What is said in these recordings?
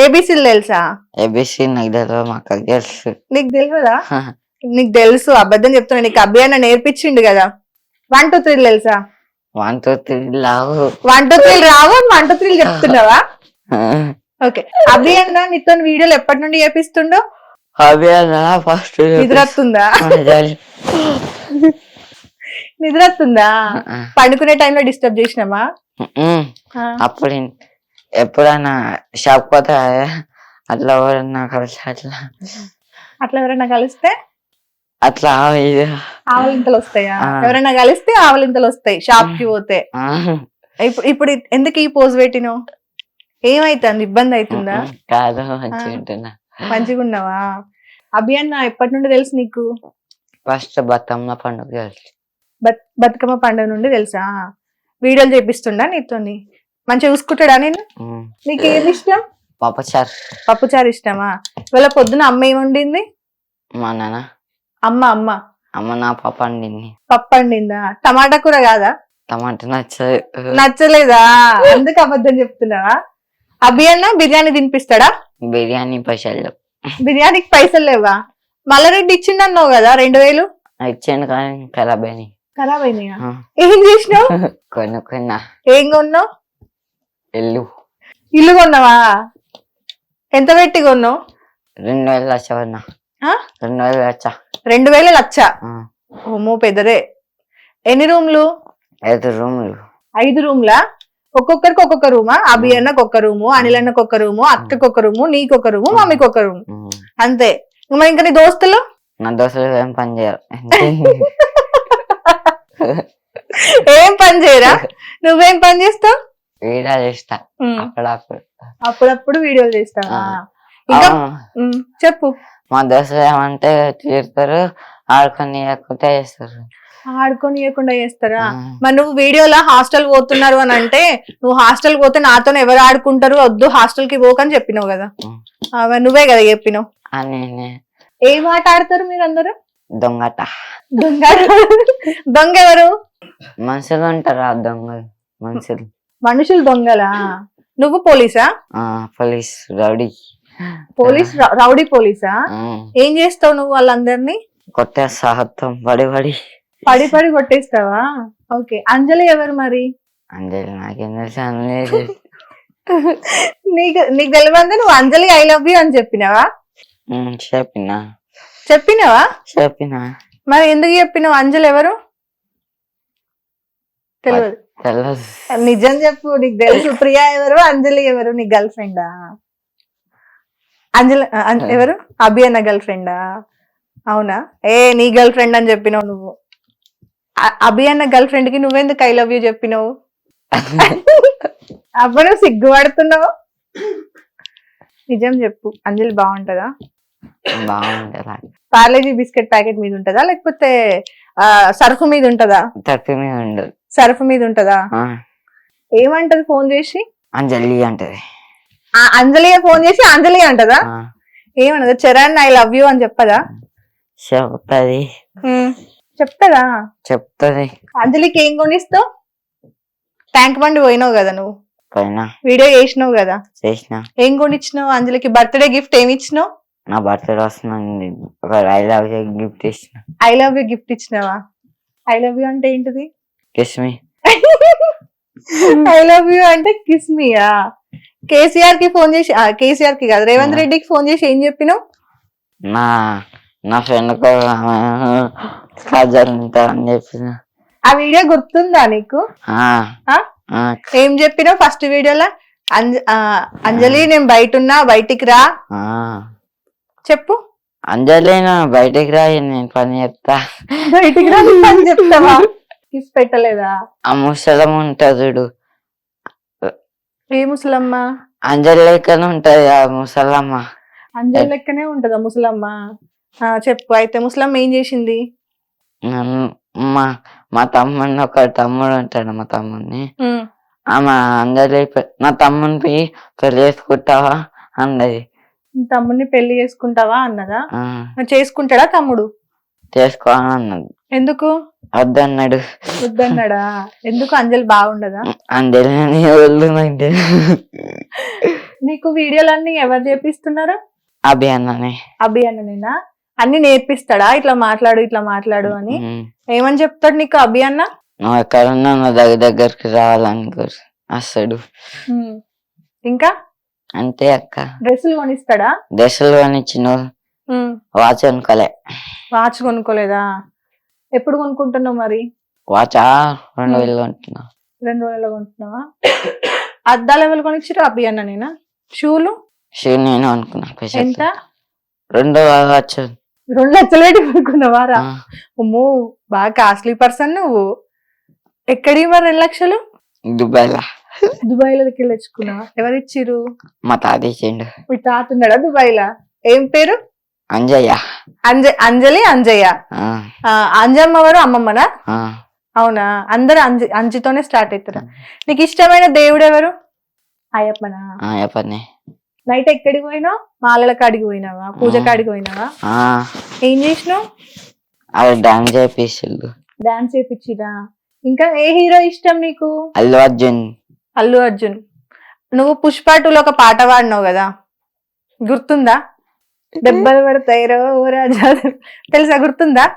ఏబిసిలు తెలుసా? ఏబిసి నాకు తెలియదు మా అక్కకి తెలుసు. నీకు తెలియదా నీకు తెలుసు అబద్ధం చెప్తున్నా నీకు అబ్బాయి అన్న నేర్పించిండు కదా. వన్ టూ త్రీ తెలుసా? వన్ టూ త్రీ లావు వన్ టూ త్రీ రావు వన్ టూ త్రీ చెప్తున్నావా? ఓకే. అభి అన్న నీతో వీడియోలు ఎప్పటి నుండి చేపిస్తుండో? హాబీ అన్నా ఫస్ట్ నిద్రొస్తుందా నిద్రొస్తుందా పండుకునే టైంలో డిస్టర్బ్ చేసినామా? అప్పుడు ఎప్పుడైనా షాప్ పోతే అట్లా ఎవరన్నా కలిసి అట్లా. అట్లా ఎవరైనా కలిస్తే? అట్లా ఇది. ఆవలింతలు వస్తాయా. ఎవరైనా కలిస్తే ఆవలింతలు వస్తాయి షాప్కి పోతే. ఇప్పుడు ఇప్పుడు ఎందుకు ఈ పోజ్ పెట్టినావు? ఏమైతుంది? ఇబ్బంది అవుతుందా? కాదు మంచిగా మంచిగా ఉన్నావా? అభి అన్న ఎప్పటి నుండి తెలుసు నీకు? ఫస్ట్ బతుకమ్మ పండుగ తెలుసు. బత్ బతుకమ్మ పండుగ నుండి తెలుసా? వీడియోలు చేపిస్తుండా నీతోని? మంచిగా చూసుకుంటాడా నేను. నీకు ఏది ఇష్టం? పప్పుచారు పప్పుచారు ఇష్టమా? ఇవాళ పొద్దున అమ్మ ఏముండింది? మా నాన్న. అమ్మ అమ్మ. అమ్మ నా పాప అండింది. పప్పు వండిందా టమాటా కూర కాదా? టమాటా నచ్చదు. నచ్చలేదా? అందుకు అబద్ధం చెప్తున్నావా? అభి అన్న బిర్యానీ తినిపిస్తాడా? బిర్యానీ పైసలు బిర్యానీకి పైసలు లేవా? మల్లారెడ్డి ఇచ్చిండన్నావు కదా రెండు వేలు? ఇచ్చాను కానీ ఖరాబ్ అయినాయి. ఖరాబ్ అయినాయా? ఏం చేసినావు? కొనుక్కున్నా ఏం కొన్నావు? ఎల్లు ఇల్లు కొన్నావా? ఎంత పెట్టి కొన్నావు? రెండు వేలు లక్ష కొన్నా? రెండు వేలు లక్ష. రెండు వేల లక్ష? ఓమో పెద్దదే. ఎన్ని రూమ్లు? ఐదు రూములు. ఐదు రూమ్లా? ఒక్కొక్కరికి ఒక్కొక్క రూమా? అభి అన్నకు ఒక రూము అనిల్ అన్నకు ఒక రూము అక్కకు ఒక రూము నీకు ఒక రూము మమ్మీకి ఒక రూమ్. అంతే. మరి ఇంకా నీ దోస్తులు? నా దోస్తులు ఏం పని చేయరు. ఏం పని చేయరా? నువ్వేం పని చేస్తావు? వీడియో చేస్తా. అప్పుడప్పుడు. అప్పుడప్పుడు వీడియోలు. ఇంకా? ఉమ్, చెప్పు. మా దోస్తులు ఏమంటే తీరుతారు ఆడుకొని లేకుంటే చేస్తారు. ఆడుకొని ఇవ్వకుండా చేస్తారా. మరి నువ్వు వీడియోలో హాస్టల్ పోతున్నారు అని అంటే నువ్వు హాస్టల్ పోతే నాతో ఎవరు ఆడుకుంటారు వద్దు హాస్టల్కి పోకని చెప్పినావు కదా. మరి నువ్వే కదా చెప్పినావు. ఏం ఆట ఆడతారు మీరందరూ దొంగట. దొంగ దొంగ ఎవరు? మనుషులు ఉంటారు ఆ దొంగలు మనుషులు. మనుషులు దొంగలా? నువ్వు పోలీసా? Police rowdy. పోలీస్ రౌడీ పోలీసా? ఏం చేస్తావు నువ్వు వాళ్ళందరినీ? కొట్టే సాహత్వం పడి పడి. పడి పడి కొట్టేస్తావా? ఓకే. అంజలి ఎవరు మరి? అంజలి నాకేం తెలుసు నీకు నీకు తెలియదు నువ్వు అంజలి ఐ లవ్ యూ అని చెప్పినావా? చెప్పిన. చెప్పినావా? చెప్పిన. మరి ఎందుకు చెప్పినావు? అంజలి ఎవరు? తెలియదు. నిజం చెప్పు నీకు తెలుసు ప్రియా ఎవరు అంజలి ఎవరు నీ గర్ల్ ఫ్రెండా? అంజలి ఎవరు? అభి అన్న గర్ల్ ఫ్రెండా? అవునా? ఏ నీ గర్ల్ ఫ్రెండ్ అని చెప్పినావు నువ్వు. అభి అన్న గర్ల్ ఫ్రెండ్కి నువ్వెందుకు ఐ లవ్ యూ చెప్పినావు? అప్పుడు నువ్వు సిగ్గుపడుతున్నావు? నిజం చెప్పు అంజలి బాగుంటదా? బాగుంటుంది? పార్లేజీ బిస్కెట్ ప్యాకెట్ మీద ఉంటదా? లేకపోతే ఆ, సర్ఫ్ మీద ఉంటదా? తప్పి మీద ఉండదు. సర్ఫ్ మీద ఉంటదా? ఏమంటది ఫోన్ చేసి? అంజలి అంటది. ఆ అంజలియే ఫోన్ చేసి అంజలి అంటదా? ఏమన్నదా? చరణ్ ఐ లవ్ యూ అని చెప్పదా? చెప్తది. చెప్తదా? చెప్తది. అంజలికి ఏం కొనిస్తావు? ట్యాంక్ బండి పోయినావు కదా నువ్వు? వీడియో చేసినావు కదా? చేసిన. ఏం కొనిచ్చినావు? అంజలికి బర్త్డే గిఫ్ట్ ఏమి ఇచ్చినావు? నా బర్త్డే వస్తుందండి ఒక ఐ లవ్ యూ గిఫ్ట్ ఇచ్చిన. ఐ లవ్ యూ గిఫ్ట్ ఇచ్చినావా? ఐ లవ్ యూ అంటే ఏంటిది? Kiss me I love you అంటే కిస్ మీయా కేసీఆర్కి ఫోన్ చేసి కేసీఆర్కి కాదు రేవంత్. రెడ్డికి ఫోన్ చేసి ఏం చెప్పినావు? నా నా ఫ్రెండ్ ఉంటారని చెప్పిన. ఆ వీడియో గుర్తుందా నీకు? ఏం చెప్పినావు ఫస్ట్ వీడియోలో? అంజలి నేను బయట ఉన్నా బయటికి రా. చెప్పు. అంజలి బయటికి రా నేను పని చెప్తా బయటికి రా అని చెప్తావా కిస్ పెట్టలేదా? ఆ ముసలం ఉంటుంది చూడు. ఏ ముసలమ్మ? అంజలి లెక్కన ఉంటది ఆ ముసలమ్మ. అంజలి లెక్కనే ఉంటదా ముసలమ్మ? ఆ, చెప్పు. అయితే ముసలమ్మ ఏం చేసింది? నన్ను- మా మా తమ్ముడిని ఒక తమ్ముడు ఉంటాడు మా తమ్ముడిని. ఉమ్, ఆమె పె- నా తమ్ముడిని పెళ్ళి చేసుకుంటావా అన్నది. నీ తమ్ముడిని పెళ్ళి చేసుకుంటావా అన్నదా? ఆ, మరి చేసుకుంటాడా తమ్ముడు? చేసుకోవాలని అన్నది. ఎందుకు? వద్దన్నాడు. వద్దన్నాడా? ఎందుకు అంజలి బాగుండదా? అంజలి నాకు వీడియోలన్నీ ఎవరు చేపిస్తున్నారు? అభి అన్ననే. అభి అన్ననేనా? అన్ని నేర్పిస్తాడా? ఇట్లా మాట్లాడు ఇట్లా మాట్లాడు అని. ఏమని చెప్తాడు నీకు అభి అన్న? నువ్వు ఎక్కడున్నా నా దగ్గర దగ్గరికి రావాలనుకో వస్తాడు. ఇంకా? అంతే అక్క. డ్రెస్సులు కొనిస్తాడా? దశలు కొనిచ్చిన. వాచ్ అనుకోలే వాచ్ కొనుక్కోలేదా? ఎప్పుడు కొనుక్కుంటున్నావు మరి? వాచా? రెండు వేలు కొంటున్నా రెండు రోజుల్లో కొంటున్నావా అద్దాలు ఎవరు కొనిచ్చారు అభి అన్న నేనా? షూలు? షూ నేను అనుకున్నా. ఎంత? రెండు రెండు లక్షలు పెట్టి కొనుక్కున్నావా? రా. అమ్మో బాగా కాస్ట్లీ పర్సన్ నువ్వు. ఎక్కడి మరి రెండు లక్షలు? దుబాయ్ లా దుబాయ్లో దగ్గర తెచ్చుకున్నావా? ఎవరు ఇచ్చిర్రు మా తాత ఇచ్చిండు. మీ తాత ఉన్నాడా దుబాయ్ లా ఏం పేరు? అంజయ్య. అంజ అంజలి అంజయ్య. అంజమ్మ వారు అమ్మమ్మనా. అవునా? అందరు అంజి అంజితోనే స్టార్ట్ అవుతారా నీకు ఇష్టమైన దేవుడు ఎవరు? అయ్యప్పనా? చెప్పండి నైట్ ఎక్కడికి పోయినావు? మాలల కాడికి పోయినావా? పూజ కాడికి పోయినావా? ఏం చేసినావు? డాన్స్ చేపిస్తుండు డాన్స్ చేపించిరా ఇంకా ఏ హీరో ఇష్టం నీకు? అల్లు అర్జున్. అల్లు అర్జున్. నువ్వు పుష్ప టూలో ఒక పాట పాడినావు కదా? గుర్తుందా? దెబ్బలు పడతాయి రో రాజా తెలుసా గుర్తుందా?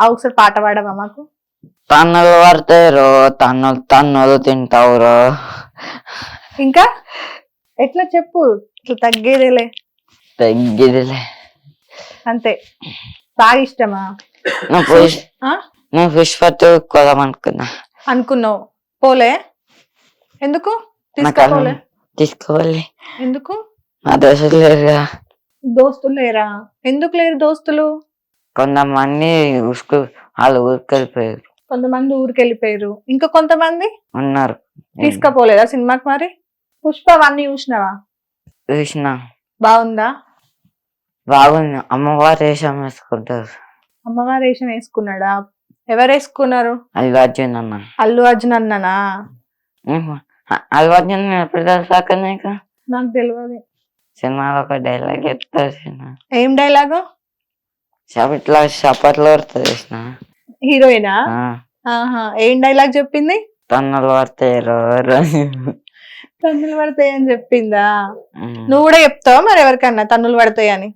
ఆ ఒకసారి పాట పాడవా మాకు? తన్నులు పడతాయి రో తన్నులు తన్నులు తింటావు రో. ఇంకా? ఎట్లా చెప్పు? ఇట్లా తగ్గేదేలే. తగ్గిదిలే. అంతే. బాగా ఇష్టమా? నువ్వు పుష్ ఆ? నువ్వు పుష్ప టూ కొదామనుకున్నా అనుకున్నావు. పోలే. ఎందుకు? నాకు తీసుకోపోలే. తీసుకోవాలి. ఎందుకు? మా దోశలు లేరుగా. దోస్తులు లేరా? ఎందుకు లేరు దోస్తులు? కొంతమంది ఉసుకు వాళ్ళు ఊరికెళ్ళిపోయారు. కొంతమంది ఊరికి వెళ్ళిపోయారు ఇంకా కొంతమంది? ఉన్నారు. తీసుకపోలేదా సినిమాకి మరి? పుష్ప అవన్నీ చూసినావా? చూసిన. బాగుందా? బాగుంది. అమ్మవారు వేషం వేసుకుంటారు. అమ్మవారు వేషం వేసుకున్నాడా? ఎవరు వేసుకున్నారు? అల్లు అర్జున్ అన్న. అల్లు అర్జున్ అన్ననా? అల్లు అర్జున్ ఎప్పుడు నాకు తెలియదు సినిమాలో ఒక డైలాగ్ సినిమా ఏం డైలాగు ఇట్లా చప్పట్లు పడుతుంది హీరోయినా? ఏం డైలాగ్ చెప్పింది? తన్నులు పడతాయి. తన్నులు పడతాయి అని చెప్పిందా. నువ్వు కూడా చెప్తావా మరి ఎవరికన్నా తన్నులు పడతాయి అని?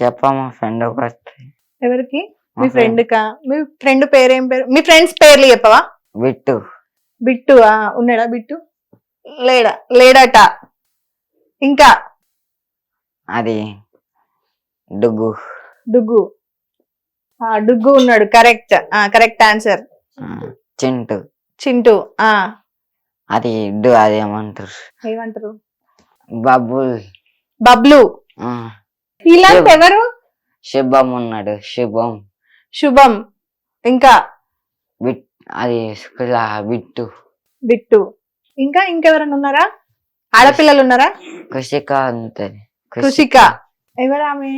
చెప్పా మా ఫ్రెండ్ ఒకటి ఎవరికి? మా ఫ్రెండ్ కా మీ ఫ్రెండ్ పేరు ఏం పేరు? మీ ఫ్రెండ్స్ పేర్లు చెప్పవా? బిట్టు. బిట్టు ఉన్నాడా బిట్టు? లేడా? లేడట. ఇంకా? అది డుగ్గు. డుగ్గు. ఆ డుగ్గు ఉన్నాడు. కరెక్ట్. Correct answer. ఆ, చింటు. చింటూ. ఆ. అది డు అది ఏమంటారు? ఏమంటారు? బబుల్. బబ్లు. ఆ, ఇలాంటి ఎవరు? శుభం ఉన్నాడు. శుభం. శుభం. ఇంకా? బిట్ అది ఇలా బిట్టు బిట్టు ఇంకా ఇంకెవరైనా ఉన్నారా? ఆడపిల్లలు ఉన్నారా? కృషిక ఉంటది కృషిక. ఎవరు ఆమె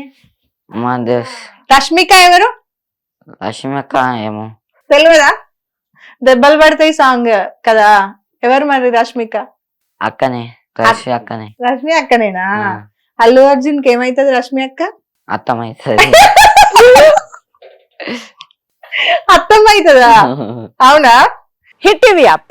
మా రష్మిక ఎవరు? లక్ష్మిక ఏమో. తెలియదా దెబ్బలు పడతాయి సాంగ్ కదా. ఎవరు మరి రష్మిక? అక్కనే కృషి అక్కనే. రష్మి అక్కనేనా? అల్లు అర్జున్కి ఏమైతుంది రష్మి అక్క? అర్థమవుతుంది అర్థం అవుతుందా అవునా? Hit TV app.